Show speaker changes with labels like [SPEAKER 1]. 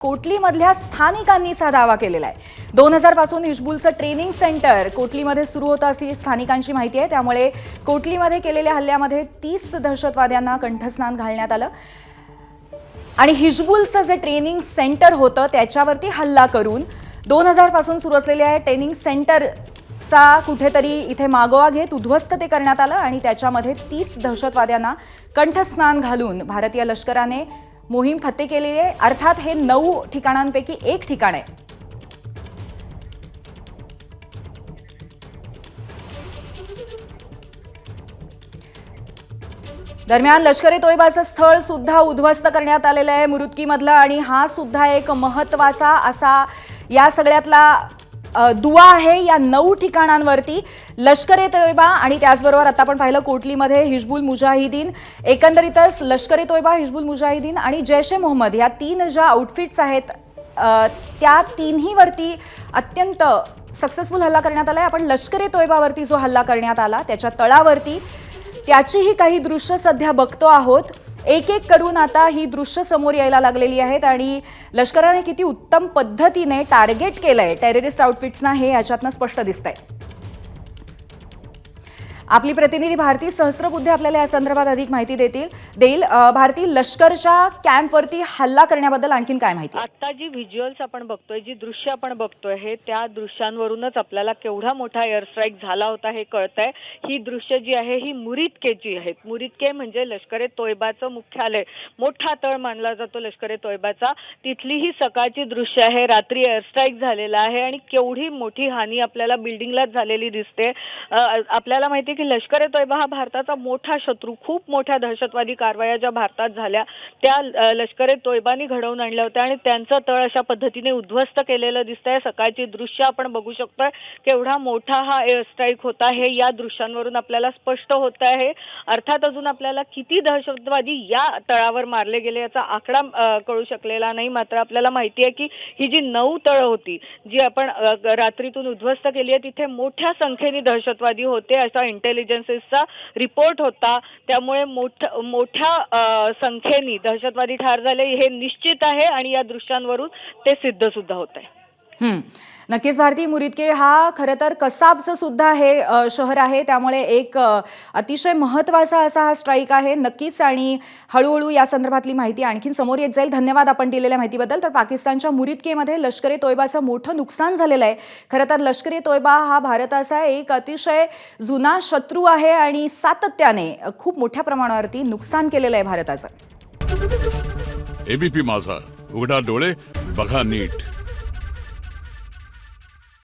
[SPEAKER 1] कोटलीमधल्या स्थानिकांनीच हा दावा केलेला आहे. दोन हजारपासून हिजबुलचं ट्रेनिंग सेंटर कोटलीमध्ये सुरू होतं अशी स्थानिकांची माहिती आहे. त्यामुळे कोटलीमध्ये केलेल्या हल्ल्यामध्ये तीस दहशतवाद्यांना कंठस्नान घालण्यात आलं. आणि हिजबुलचं जे ट्रेनिंग सेंटर होतं त्याच्यावरती हल्ला करून दोन हजारपासून सुरू असलेल्या ट्रेनिंग सेंटरचा कुठेतरी इथे मागोवा घेत उद्ध्वस्त ते करण्यात आलं. आणि त्याच्यामध्ये तीस दहशतवाद्यांना कंठस्नान घालून भारतीय लष्कराने मोहीम फत्ते केलेली आहे. अर्थात हे नऊ ठिकाणांपैकी एक ठिकाण आहे. दरम्यान लष्कर ए तोयबाचं स्थळ सुद्धा उद्ध्वस्त करण्यात आलेलं आहे. मुरुतकीमधलं आणि हा सुद्धा एक महत्त्वाचा असा या सगळ्यातला दुवा आहे या नऊ ठिकाणांवरती. लष्कर ए तोयबा आणि त्याचबरोबर आता आपण पाहिलं कोटलीमध्ये हिजबुल मुजाहिदीन एकंदरीतच लष्कर ए तोयबा हिजबुल मुजाहिदीन आणि जैश ए मोहम्मद या तीन ज्या आउटफिट्स आहेत त्या तिन्हीवरती अत्यंत सक्सेसफुल हल्ला करण्यात आला आहे आपण लष्कर ए तोयबावरती जो हल्ला करण्यात आला त्याच्या तळावरती त्याचीही काही दृश्य सध्या बघतो आहोत. एक एक करून आता ही दृश्य समोर यायला लागलेली आहेत आणि लष्कराने किती उत्तम पद्धतीने टार्गेट केलंय टेररिस्ट आउटफिट्सना हे याच्यातनं स्पष्ट दिसतंय. आपली प्रतिनिधी भारती सहस्त्रबुद्धे आपल्याला या संदर्भात अधिक माहिती देतील. देईल भारती लष्करच्या कॅम्पवरती हल्ला करण्याबद्दल आणखीन काय माहिती?
[SPEAKER 2] आता जी व्हिज्युअल्स आपण बघतोय जी दृश्य आपण बघतोय हे त्या दृश्यांवरूनच आपल्याला केवढा मोठा एअर स्ट्राईक झाला होता हे कळतंय. ही दृश्य जी आहे ही मुरितकेची आहेत. मुरितके म्हणजे लष्करे तोयबाचं मुख्यालय. मोठा तळ मानला जातो लष्करे तोयबाचा. तिथली ही सकाळची दृश्य आहे रात्री एअर स्ट्राईक झालेला आहे आणि केवढी मोठी हानी आपल्याला बिल्डिंगलाच झालेली दिसते. आपल्याला माहिती आहे की लष्कर ए तोयबा हा भारताचा मोठा शत्रू खूप मोठ्या दहशतवादी कारवाया ज्या भारतात झाल्या त्या लष्कर ए तोयबानी घडवून आणल्या होत्या आणि त्यांचं तळ अशा पद्धतीने उद्ध्वस्त केलेलं दिसतंय. सकाळची दृश्य आपण बघू शकतोय केवढा मोठा हा एअर स्ट्राईक होता हे या दृश्यांवरून आपल्याला स्पष्ट होत आहे. अर्थात अजून आपल्याला किती दहशतवादी या तळावर मारले गेले याचा आकडा कळू शकलेला नाही. मात्र आपल्याला माहिती आहे की ही जी नऊ तळं होती जी आपण रात्रीतून उद्ध्वस्त केली आहे तिथे मोठ्या संख्येने दहशतवादी होते असा इंटेलिजन्सेसचा रिपोर्ट होता. त्यामुळे मोठ मोठ्या संख्येने दहशतवादी ठार झाले. हे निश्चित आहे आणि या दृश्यांवरून ते सिद्ध सुद्धा होत आहे
[SPEAKER 1] नक्कीच भारती मुरिदके हा खरं तर कसाबचं सुद्धा हे शहर आहे. त्यामुळे एक अतिशय महत्त्वाचा असा हा स्ट्राईक आहे. नक्कीच आणि हळूहळू या संदर्भातली माहिती आणखीन समोर येत जाईल. धन्यवाद आपण दिलेल्या माहितीबद्दल. तर पाकिस्तानच्या मुरिदकेमध्ये लष्करे तोयबाचं मोठं नुकसान झालेलं आहे. खरं तर लष्करे तोयबा हा भारताचा एक अतिशय जुना शत्रू आहे आणि सातत्याने खूप मोठ्या प्रमाणावरती नुकसान केलेलं आहे भारताचं.
[SPEAKER 3] एबीपी माझा. उघडा डोळे बघा नीट.